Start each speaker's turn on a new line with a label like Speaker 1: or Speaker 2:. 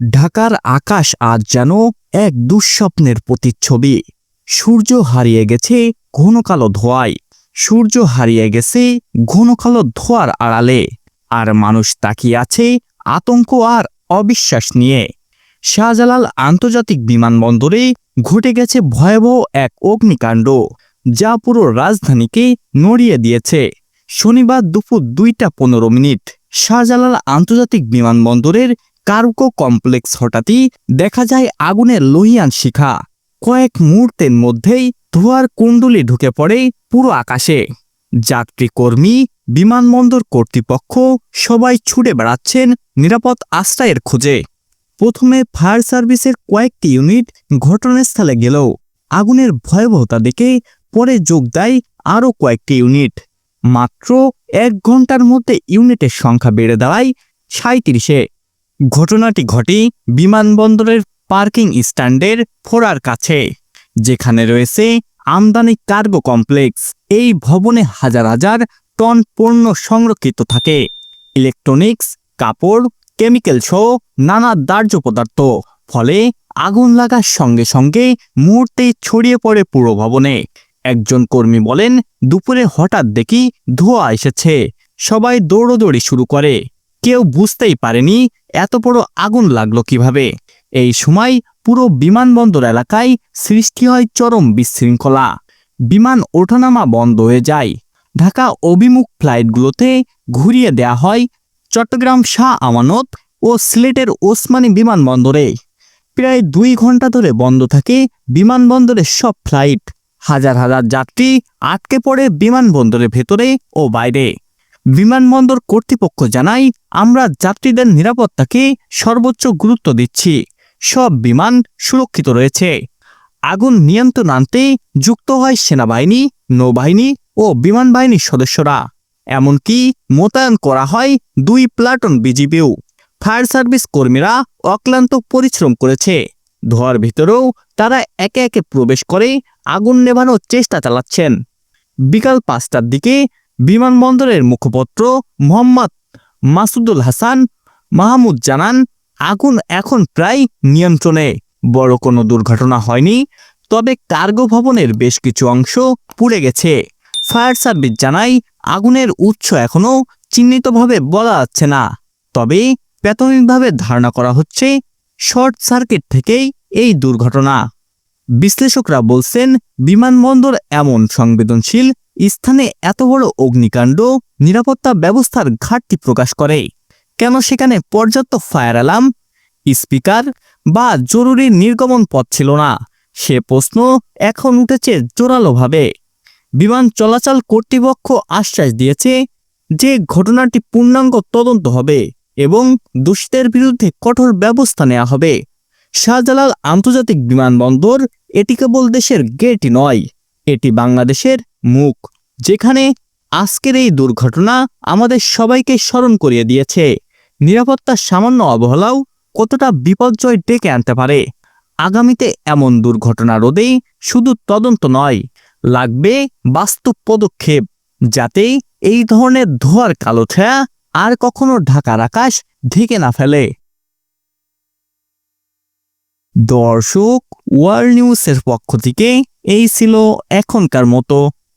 Speaker 1: ঢাকার আকাশ আজ যেন এক দুঃস্বপ্নের প্রতিচ্ছবি। সূর্য হারিয়ে গেছে ঘন কালো ধোঁয়ায়। সূর্য হারিয়ে গেছে ঘন কালো ধোঁয়ার আড়ালে। আর মানুষ তাকিয়ে আছে আতঙ্ক আর অবিশ্বাস নিয়ে। শাহজালাল আন্তর্জাতিক বিমানবন্দরে ঘটে গেছে ভয়াবহ এক অগ্নিকাণ্ড, যা পুরো রাজধানীকে নড়িয়ে দিয়েছে। শনিবার দুপুর দুইটা পনেরো মিনিট শাহজালাল আন্তর্জাতিক বিমানবন্দরের কার্গো কমপ্লেক্স হঠাৎই দেখা যায় আগুনের লোহিয়ান শিখা। কয়েক মুহূর্তের মধ্যেই ধোঁয়ার কুণ্ডলি ঢুকে পড়ে পুরো আকাশে। যাত্রী কর্মী, বিমানবন্দর কর্তৃপক্ষ সবাই ছুটে বেড়াচ্ছেন নিরাপদ আশ্রয়ের খোঁজে। প্রথমে ফায়ার সার্ভিসের কয়েকটি ইউনিট ঘটনাস্থলে গেলেও আগুনের ভয়াবহতা দেখে পরে যোগ দেয় আরও কয়েকটি ইউনিট। মাত্র এক ঘণ্টার মধ্যে ইউনিটের সংখ্যা বেড়ে দাঁড়ায় সাঁত্রিশে ঘটনাটি ঘটে বিমানবন্দরের পার্কিং স্ট্যান্ডের ফোড়ার কাছে, যেখানে রয়েছে আমদানি কার্গো কমপ্লেক্স। এই ভবনে হাজার হাজার টন পণ্য সংরক্ষিত থাকে। ইলেকট্রনিক্স, কাপড়, কেমিক্যাল সহ নানা দাহ্য পদার্থ। ফলে আগুন লাগার সঙ্গে সঙ্গে মুহূর্তেই ছড়িয়ে পড়ে পুরো ভবনে। একজন কর্মী বলেন, দুপুরে হঠাৎ দেখি ধোঁয়া এসেছে। সবাই দৌড়দৌড়ি শুরু করে। কেউ বুঝতেই পারেনি এত বড় আগুন লাগল কীভাবে। এই সময় পুরো বিমানবন্দর এলাকায় সৃষ্টি হয় চরম বিশৃঙ্খলা। বিমান ওঠানামা বন্ধ হয়ে যায়। ঢাকা অভিমুখ ফ্লাইটগুলোতে ঘুরিয়ে দেয়া হয় চট্টগ্রাম শাহ আমানত ও সিলেটের ওসমানী বিমানবন্দরে। প্রায় দুই ঘণ্টা ধরে বন্ধ থাকে বিমানবন্দরের সব ফ্লাইট। হাজার হাজার যাত্রী আটকে পড়ে বিমানবন্দরের ভেতরে ও বাইরে। বিমানবন্দর কর্তৃপক্ষ জানায়, আমরা যাত্রীদের নিরাপত্তাকে সর্বোচ্চ গুরুত্ব দিচ্ছি। সব বিমান সুরক্ষিত রয়েছে। আগুন নিয়ন্ত্রণ আনতে যুক্ত হয় সেনাবাহিনী, নৌবাহিনী ও বিমান বাহিনীর সদস্যরা। এমনকি মোতায়েন করা হয় দুই প্লাটুন বিজিবিও ফায়ার সার্ভিস কর্মীরা অক্লান্ত পরিশ্রম করেছে। ধোয়ার ভিতরেও তারা একে একে প্রবেশ করে আগুন নেভানোর চেষ্টা চালাচ্ছেন। বিকাল পাঁচটার দিকে বিমানবন্দরের মুখপত্র মোহাম্মদ মাসুদুল হাসান, মাহমুদ জানান, আগুন এখন প্রায় নিয়ন্ত্রণে। বড় কোনো দুর্ঘটনা হয়নি, তবে কার্গো ভবনের বেশ কিছু অংশ পুড়ে গেছে। ফায়ার সার্ভিস জানায়, আগুনের উৎস এখনও চিহ্নিতভাবে বলা যাচ্ছে না। তবে প্রাথমিকভাবে ধারণা করা হচ্ছে, শর্ট সার্কিট থেকেই এই দুর্ঘটনা। বিশ্লেষকরা বলছেন, বিমানবন্দর এমন সংবেদনশীল স্থানে এত বড় অগ্নিকাণ্ড নিরাপত্তা ব্যবস্থার ঘাটতি প্রকাশ করে। কেন সেখানে পর্যাপ্ত ফায়ার অ্যালার্ম, স্পিকার বা জরুরি নির্গমন পথ ছিল না? সে প্রশ্ন এখন উঠেছে জোরালোভাবে। বিমান চলাচল কর্তৃপক্ষ আশ্বাস দিয়েছে যে ঘটনাটি পূর্ণাঙ্গ তদন্ত হবে এবং দোষীদের বিরুদ্ধে কঠোর ব্যবস্থা নেওয়া হবে। শাহজালাল আন্তর্জাতিক বিমানবন্দর এটি কেবল দেশের গেটই নয়, এটি বাংলাদেশের মুখ, যেখানে আজকের এই দুর্ঘটনা আমাদের সবাইকে স্মরণ করিয়ে দিয়েছে। নিরাপত্তার সামান্য অবহেলাও কতটা বিপর্যয় ডেকে আনতে পারে? আগামীতে এমন দুর্ঘটনা রোধে শুধু তদন্ত নয়, লাগবে বাস্তব পদক্ষেপ, যাতে এই ধরনের ধোয়ার কালো ছায়া আর কখনো ঢাকার আকাশ ঢেকে না ফেলে। দর্শক, ওয়ার্ল্ড নিউজের পক্ষ থেকে এই ছিল এখনকার মতো।